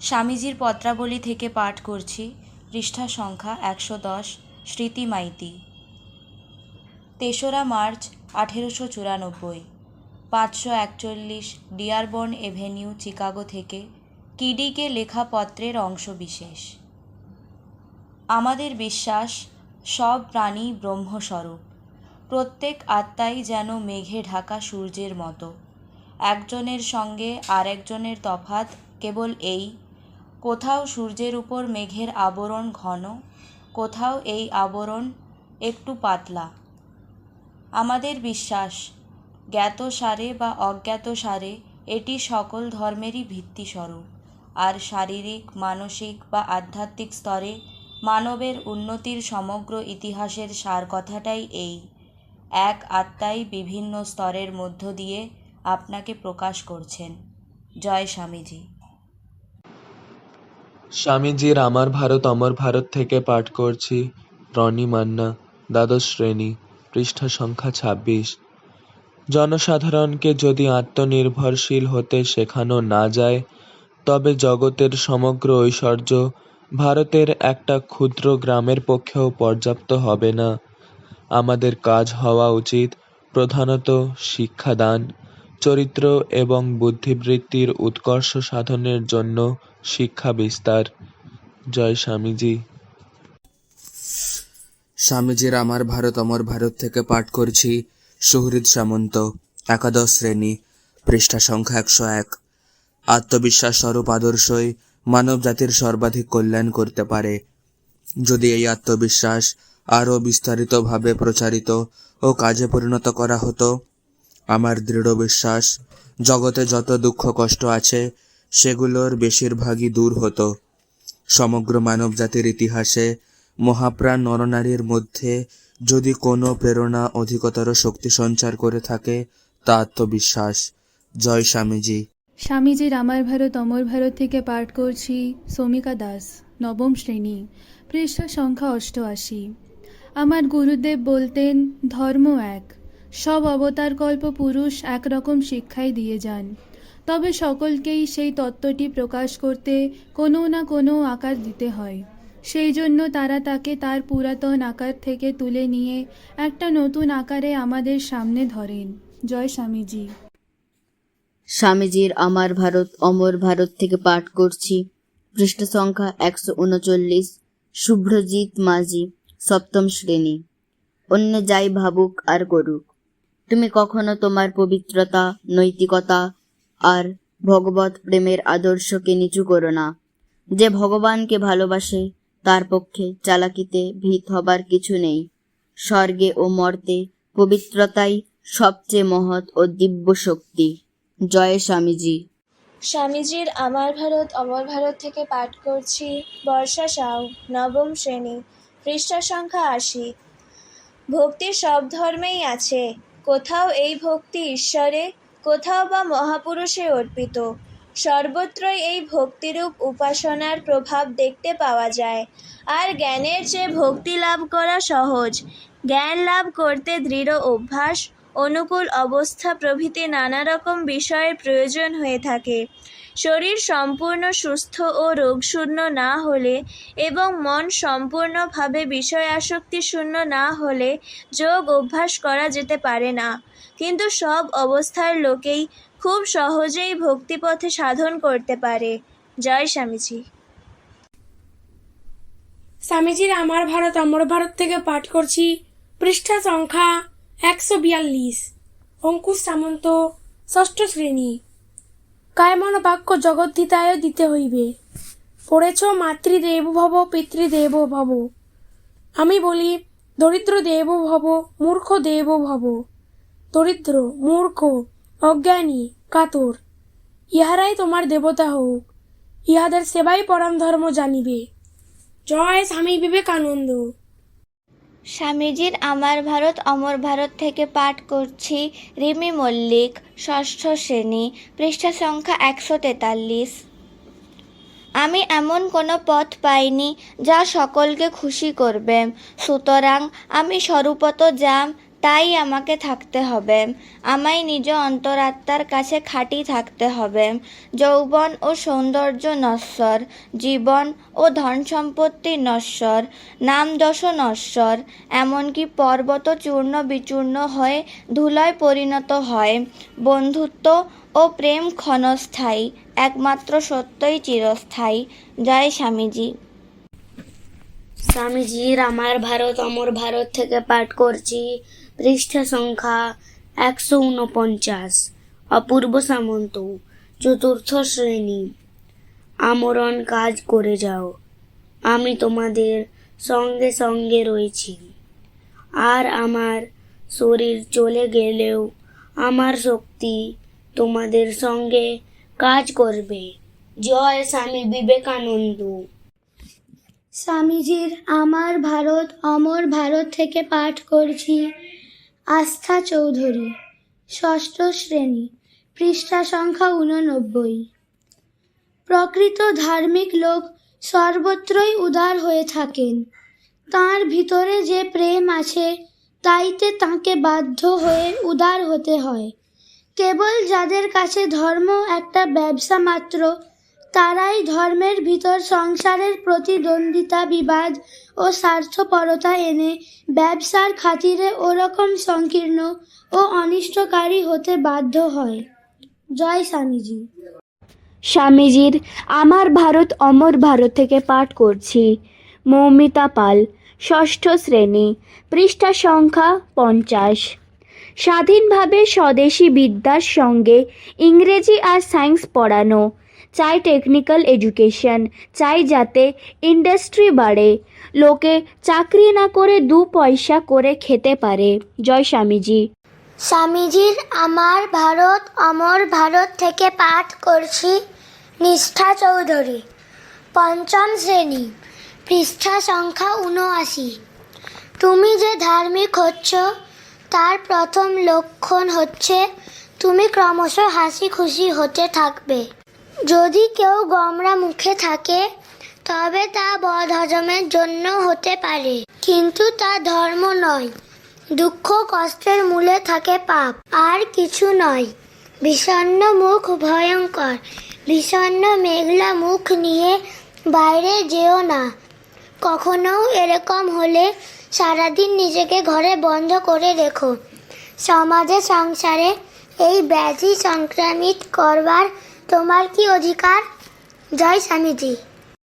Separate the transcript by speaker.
Speaker 1: স্বামীজির পত্রাবলী থেকে পাঠ করছি, পৃষ্ঠা সংখ্যা একশো দশ, স্মৃতি মাইতি। তেসরা মার্চ আঠেরোশো চুরানব্বই, পাঁচশো একচল্লিশ ডিয়ারবর্ন এভিনিউ, চিকাগো থেকে কিডিকে লেখা পত্রের অংশবিশেষ। আমাদের বিশ্বাস, সব প্রাণী ব্রহ্মস্বরূপ। প্রত্যেক আত্মাই যেন মেঘে ঢাকা সূর্যের মতো। একজনের সঙ্গে আরেকজনের তফাৎ কেবল এই কোথাও সূর্যের উপর মেঘের আবরণ ঘন, কোথাও এই আবরণ একটু পাতলা। আমাদের বিশ্বাস জ্ঞাত সারে বা অজ্ঞাত সারে এটি সকল ধর্মেরই ভিত্তিস্বরূপ, আর শারীরিক, মানসিক বা আধ্যাত্মিক স্তরে মানবের উন্নতির সমগ্র ইতিহাসের সার কথাটাই এই। এক আত্মাই বিভিন্ন স্তরের মধ্য দিয়ে আপনাকে প্রকাশ করছেন। জয় স্বামীজি।
Speaker 2: স্বামীজির আমার ভারত, অমর ভারত থেকে পাঠ করছি। রনি মান্না, দ্বাদশ শ্রেণি, পৃষ্ঠা সংখ্যা ছাব্বিশ। জনসাধারণকে যদি আত্মনির্ভরশীল হতে শেখানো না যায়, তবে জগতের সমগ্র ঐশ্বর্য ভারতের একটা ক্ষুদ্র গ্রামের পক্ষেও পর্যাপ্ত হবে না। আমাদের কাজ হওয়া উচিত প্রধানত শিক্ষাদান। চরিত্র এবং বুদ্ধিবৃত্তির উৎকর্ষ সাধনের জন্য শিক্ষা বিস্তার। জয় স্বামীজি।
Speaker 3: স্বামীজির আমার ভারত, অমর ভারত থেকে পাঠ করছি সুহৃদ সামন্ত, একাদশ শ্রেণি, পৃষ্ঠা সংখ্যা একশো এক। আত্মবিশ্বাস স্বরূপ আদর্শই মানব জাতির সর্বাধিক কল্যাণ করতে পারে। যদি এই আত্মবিশ্বাস আরও বিস্তারিতভাবে প্রচারিত ও কাজে পরিণত করা হতো আমার দৃঢ় বিশ্বাস, জগতে যত দুঃখ কষ্ট আছে, সেগুলোর বেশিরভাগই দূর হতো। সমগ্র মানবজাতির ইতিহাসে মহাপ্রাণ নরনারীর মধ্যে যদি কোনো প্রেরণা অধিকতর শক্তি সঞ্চার করে থাকে, তা আত্মবিশ্বাস। জয় স্বামীজি।
Speaker 4: স্বামীজি আমার ভারত, অমর ভারত থেকে পাঠ করছি সমিকা দাস, নবম শ্রেণি, পৃষ্ঠা সংখ্যা অষ্টআশি। আমার গুরুদেব বলতেন, ধর্ম এক। সব অবতার কল্প পুরুষ একরকম শিক্ষাই দিয়ে যান। তবে সকলকেই সেই তত্ত্বটি প্রকাশ করতে কোনো না কোনো আকার দিতে হয়। সেই জন্য তারা তাকে তার পুরাতন আকার থেকে তুলে নিয়ে একটা নতুন আকারে আমাদের সামনে ধরেন। জয় স্বামীজি।
Speaker 5: স্বামীজির আমার ভারত, অমর ভারত থেকে পাঠ করছি। পৃষ্ঠ সংখ্যা একশো উনচল্লিশ, শুভ্রজিৎ মাঝি, সপ্তম শ্রেণি। অন্য যাই ভাবুক আর করুক। তুমি কখনো তোমার পবিত্রতা, নৈতিকতা আর ভগবত প্রেমের আদর্শকে নিচু করো না। যে ভগবানকে ভালোবাসে, তার পক্ষে চালাকিতে ভীত হবার কিছু নেই। স্বর্গে ও মর্তে পবিত্রতাই সবচেয়ে মহৎ ও দিব্য শক্তি। জয় স্বামীজি।
Speaker 6: স্বামীজির আমার ভারত, অমর ভারত থেকে পাঠ করছি। বর্ষা সাউ, নবম শ্রেণি, পৃষ্ঠা সংখ্যা আশি। ভক্তি সব ধর্মেই আছে। কোথাও এই ভক্তি ঈশ্বরে, কোথাও বা মহাপুরুষে অর্পিত। সর্বত্রই এই ভক্তিরূপ উপাসনার প্রভাব দেখতে পাওয়া যায়। আর জ্ঞানের চেয়ে ভক্তি লাভ করা সহজ। জ্ঞান লাভ করতে দৃঢ় অভ্যাস অনুকূল অবস্থা প্রভৃতি নানা রকম বিষয়ের প্রয়োজন হয়ে থাকে। শরীর সম্পূর্ণ সুস্থ ও রোগশূন্য না হলে এবং মন সম্পূর্ণভাবে বিষয় আসক্তি শূন্য না হলে যোগ অভ্যাস করা যেতে পারে না। কিন্তু সব অবস্থার লোকেই খুব সহজেই ভক্তিপথে সাধন করতে পারে। জয় স্বামীজি।
Speaker 7: স্বামীজির আমার ভারত, অমর ভারত থেকে পাঠ করছি। পৃষ্ঠা সংখ্যা একশো বিয়াল্লিশ। অঙ্কুশ সামন্ত, ষষ্ঠ শ্রেণি। কায়মন বাক্য জগদ্ধিতায় দিতে হইবে। পড়েছ মাতৃদেব ভব পিতৃদেব ভব আমি বলি দরিদ্র দেব ভব মূর্খ দেব ভব দরিদ্র, মূর্খ, অজ্ঞানী, কাতর, ইহারাই তোমার দেবতা হোক। ইহাদের সেবাই পরম ধর্ম জানিবে। জয় স্বামী বিবেকানন্দ।
Speaker 8: স্বামীজির আমার ভারত, অমর ভারত থেকে পাঠ করছি। রিমি মল্লিক, ষষ্ঠ শ্রেণি, পৃষ্ঠা সংখ্যা একশো তেতাল্লিশ। আমি এমন কোনো পথ পাইনি যা সকলকে খুশি করবে। সুতরাং আমি স্বরূপত যাম তাই আমাকে থাকতে হবে। আমায় নিজ অন্তরাত্মার কাছে খাঁটি থাকতে হবে। যৌবন ও সৌন্দর্য নশ্বর, জীবন ও ধন সম্পত্তি নশ্বর, নাম যশ নশ্বর, এমনকি পর্বত চূর্ণ বিচূর্ণ হয়ে ধুলায় পরিণত হয়। বন্ধুত্ব ও প্রেম ক্ষণস্থায়ী, একমাত্র সত্যই চিরস্থায়ী। জয় স্বামীজি।
Speaker 9: স্বামীজির আমার ভারত, অমর ভারত থেকে পাঠ করছি। পৃষ্ঠা সংখ্যা একশো উনপঞ্চাশ। অপূর্ব সামন্ত, চতুর্থ শ্রেণি। আমরণ কাজ করে যাও। আমি তোমাদের সঙ্গে সঙ্গে রয়েছি। আর আমার শরীর চলে গেলেও আমার শক্তি তোমাদের সঙ্গে কাজ করবে। জয় স্বামী বিবেকানন্দ।
Speaker 10: স্বামীজির আমার ভারত, অমর ভারত থেকে পাঠ করছি। আস্থা চৌধুরী, ষষ্ঠ শ্রেণি, পৃষ্ঠা সংখ্যা উননব্বই প্রকৃত ধার্মিক লোক সর্বত্রই উদার হয়ে থাকেন। তার ভিতরে যে প্রেম আছে, তাইতে তাকে বাধ্য হয়ে উদার হতে হয়। কেবল যাদের কাছে ধর্ম একটা ব্যবসা মাত্র তারাই ধর্মের ভিতর সংসারের প্রতিদ্বন্দ্বিতা, বিবাদ ও স্বার্থপরতা এনে ব্যবসার খাতিরে ওরকম সংকীর্ণ ও অনিষ্টকারী হতে বাধ্য হয়। জয় স্বামীজি।
Speaker 9: স্বামীজির, আমার ভারত অমর ভারত থেকে পাঠ করছি। মৌমিতা পাল, ষষ্ঠ শ্রেণি, পৃষ্ঠা সংখ্যা পঞ্চাশ। স্বাধীনভাবে স্বদেশি বিদ্যার সঙ্গে ইংরেজি আর সায়েন্স পড়ানো। চাই টেকনিক্যাল এডুকেশন চাই যাতে ইন্ডাস্ট্রি বাড়ে। লোকে চাকরি না করে দু পয়সা করে খেতে পারে। জয় স্বামীজি।
Speaker 10: স্বামীজির আমার ভারত, অমর ভারত থেকে পাঠ করছি নিষ্ঠা চৌধুরী, পঞ্চম শ্রেণি, পৃষ্ঠা সংখ্যা উনআশি তুমি যে ধার্মিক হচ্ছ, তার প্রথম লক্ষণ হচ্ছে তুমি ক্রমশ হাসি খুশি হতে থাকবে। যদি কেউ গমরা মুখে থাকে, তবে তা বদহজমের জন্য হতে পারে। কিন্তু তা ধর্ম নয়। দুঃখ কষ্টের মূলে থাকে পাপ। আর কিছু নয়। বিষণ্ণ মুখ ভয়ঙ্কর। বিষণ্ণ মেঘলা মুখ নিয়ে বাইরে যেও না। কখনো এরকম হলে সারাদিন নিজেকে ঘরে বন্ধ করে রেখো। সমাজে সংসারে এই ব্যাধি সংক্রামিত করবার তোমার কি অধিকার? জয় স্বামীজি।